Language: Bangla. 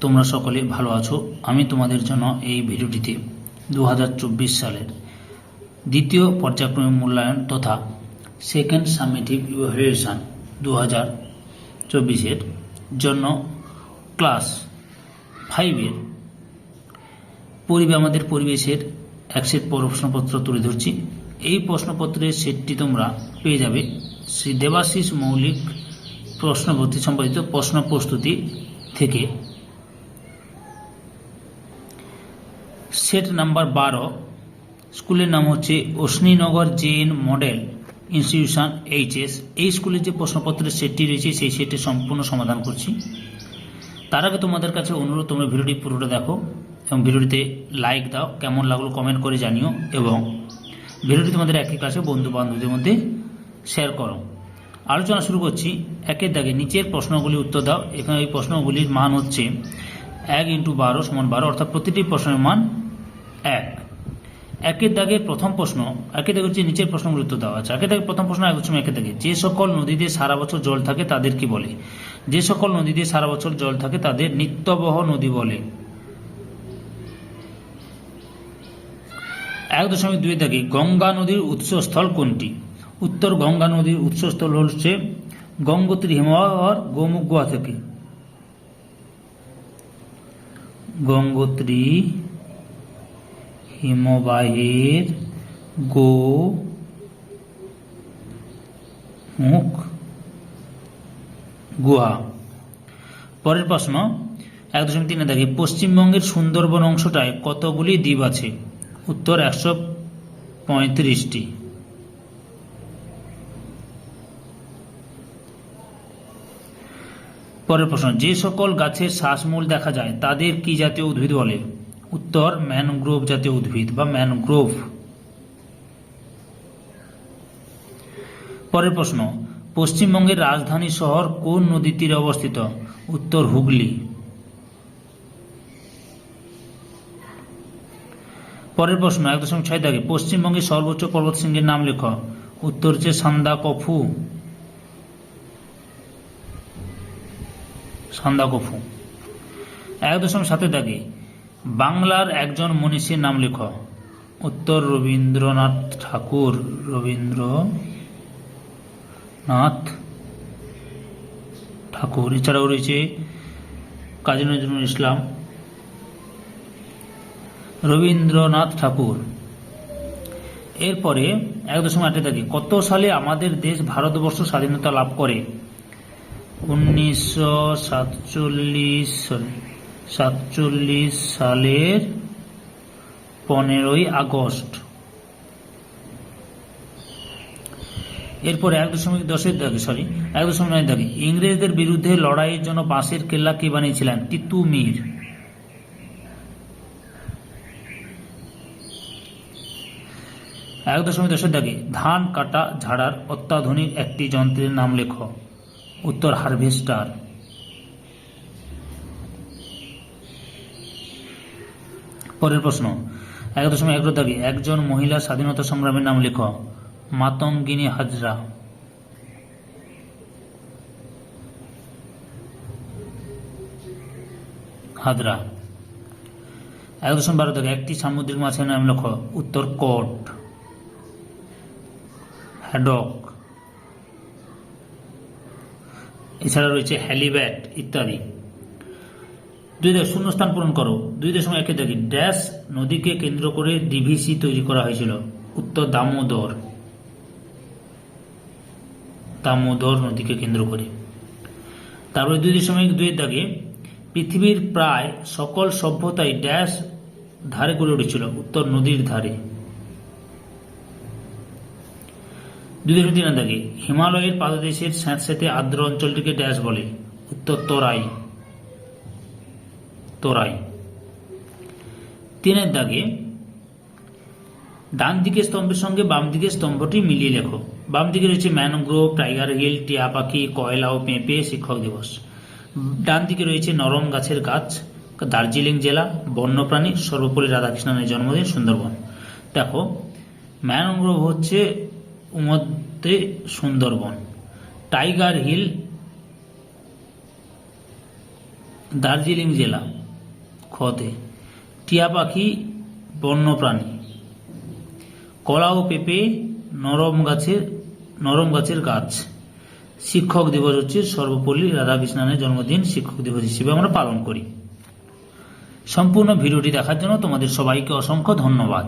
তোমরা সকলে ভালো আছো। আমি তোমাদের জন্য এই ভিডিওটিতে দু হাজার চব্বিশ সালের দ্বিতীয় পর্যায়ক্রমিক মূল্যায়ন তথা সেকেন্ড সামেটিভ ইভ্যালুয়েশন দু হাজার চব্বিশের জন্য ক্লাস ফাইভের পরিবে আমাদের পরিবেশের এক সেট প্রশ্নপত্র তুলে ধরছি। এই প্রশ্নপত্রের সেটটি তোমরা পেয়ে যাবে। শ্রী দেবাশিস মৌলিক প্রশ্নপত্র সম্পাদিত প্রশ্ন প্রস্তুতি থেকে। সেট নাম্বার বারো, স্কুলের নাম হচ্ছে অশ্নীনগর জেন মডেল ইনস্টিটিউশন এইচএস। এই স্কুলের যে প্রশ্নপত্রের সেটটি রয়েছে, সেই সেটের সম্পূর্ণ সমাধান করছি। তার আগে তোমাদের কাছে অনুরোধ, তোমরা ভিডিওটি পুরোটা দেখো এবং ভিডিওটিতে লাইক দাও, কেমন লাগল কমেন্ট করে জানিও এবং ভিডিওটি তোমাদের একই ক্লাসে বন্ধু বান্ধবদের মধ্যে শেয়ার করো। আলোচনা শুরু করছি, একের দাগে নিচের প্রশ্নগুলি উত্তর দাও। এখানে এই প্রশ্নগুলির মান হচ্ছে এক ইন্টু বারো সমান বারো, অর্থাৎ প্রতিটি প্রশ্নের মান এক। একের দাগের প্রথম প্রশ্ন, একের দাগে হচ্ছে নিচের প্রশ্নগুলি উত্তর দেওয়া আছে। একের দাগের প্রথম প্রশ্ন এক দশমিক একের দাগে। যে সকল নদীতে সারা বছর জল থাকে তাদের কি বলে? যে সকল নদীতে সারা বছর জল থাকে তাদের নিত্যবহ নদী বলে। এক দশমিক দুই দাগে গঙ্গা নদীর উৎসস্থল কোনটি? উত্তর গঙ্গা নদীর উৎসস্থল হচ্ছে গঙ্গোত্রী হিমবাহর গোমুখ গুহা থেকে। গঙ্গোত্রী হিমবাহের গো মুখ গুহা। পরের প্রশ্ন, এক দশমিক তিনে দেখে পশ্চিমবঙ্গের সুন্দরবন অংশটায় কতগুলি দ্বীপ আছে? উত্তর একশো পঁয়ত্রিশটি। পরের প্রশ্ন, যে সকল গাছের শ্বাসমূল দেখা যায়, তাদের কি জাতীয় উদ্ভিদ বলে? উত্তর ম্যানগ্রোভ জাতীয় উদ্ভিদ বা ম্যানগ্রোভ। পরের প্রশ্ন, পশ্চিমবঙ্গের রাজধানী শহর কোন নদীর তীরে অবস্থিত? উত্তর হুগলি। পরের প্রশ্ন, এক দশমিক ছয় দাগে, পশ্চিমবঙ্গের সর্বোচ্চ পর্বত শৃঙ্গের নাম লেখ। উত্তর হচ্ছে সান্দাকফু সান্দাকফু এক দশমিক সাতের দাগে বাংলার একজন মনীষীর নাম লেখ। উত্তর রবীন্দ্রনাথ ঠাকুর। রবীন্দ্রনাথ ঠাকুর। এছাড়াও রয়েছে কাজী নজরুল ইসলাম। রবীন্দ্রনাথ ঠাকুর। এরপরে এক দশমিক আটে থাকি, কত সালে আমাদের দেশ ভারতবর্ষ স্বাধীনতা লাভ করে? উনিশশো সাতচল্লিশ সাতচল্লিশ সালের পনেরোই আগস্ট। এরপরে এক দশমিক দশের দাগে সরি এক দশমিক নয় দাগে। ইংরেজদের বিরুদ্ধে লড়াইয়ের জন্য বাঁশের কেল্লা কে বানিয়েছিলেন? তিতু মীর। এক দশমিক দশের দাগে, ধান কাটা ঝাড়ার অত্যাধুনিক একটি যন্ত্রের নাম লেখ। উত্তর হারভেস্টার। পরের প্রশ্ন। এক দশমিক এগারো দাগে একজন মহিলা স্বাধীনতা সংগ্রামের নাম লেখ। মাতঙ্গিনী হাজরা। হাজরা। এক দশমিক বারো দাগে একটি সামুদ্রিক মাছের নাম লেখ। উত্তর, কট। হ্যাডক। এছাড়া রয়েছে হ্যালিব্যাট ইত্যাদি। দুই দেশ শূন্যস্থান পূরণ করো। দুই দশমিক একে দেখি। ড্যাশ নদীকে কেন্দ্র করে ডিভিসি তৈরি করা হয়েছিল। উত্তর দামোদর। দামোদর নদীকে কেন্দ্র করে। তারপরে দুই দশমিক দুইয়ের দাগে পৃথিবীর প্রায় সকল সভ্যতাই ড্যাশ ধারে গড়ে উঠেছিল, উত্তর নদীর ধারে। দুই দশমিক তিন দাগে হিমালয়ের পাদদেশের স্যাঁতস্যাঁতে আর্দ্র অঞ্চলটিকে ড্যাশ বলে, উত্তর তোরাই। তোরাই। তিনের দাগে, ডান দিকের স্তম্ভের সঙ্গে বাম দিকের স্তম্ভটি মিলিয়ে লেখো। বাম দিকে রয়েছে ম্যানগ্রোভ, টাইগার হিল, টিয়া পাখি, কয়লা ও পেঁপে, শিক্ষক দিবস। ডান দিকে রয়েছে নরম গাছের গাছ, দার্জিলিং জেলা, বন্যপ্রাণী সর্বোপরি রাধাকৃষ্ণনের জন্মদিন, সুন্দরবন। দেখো, ম্যানগ্রোভ হচ্ছে মধ্যে সুন্দরবন। টাইগার হিল, দার্জিলিং জেলা খতে টিয়া পাখি বন্যপ্রাণী। কলা ও পেঁপে নরম গাছের নরম গাছের গাছ। শিক্ষক দিবস হচ্ছে সর্বপল্লী রাধাকৃষ্ণনের জন্মদিন শিক্ষক দিবস হিসেবে আমরা পালন করি। সম্পূর্ণ ভিডিওটি দেখার জন্য তোমাদের সবাইকে অসংখ্য ধন্যবাদ।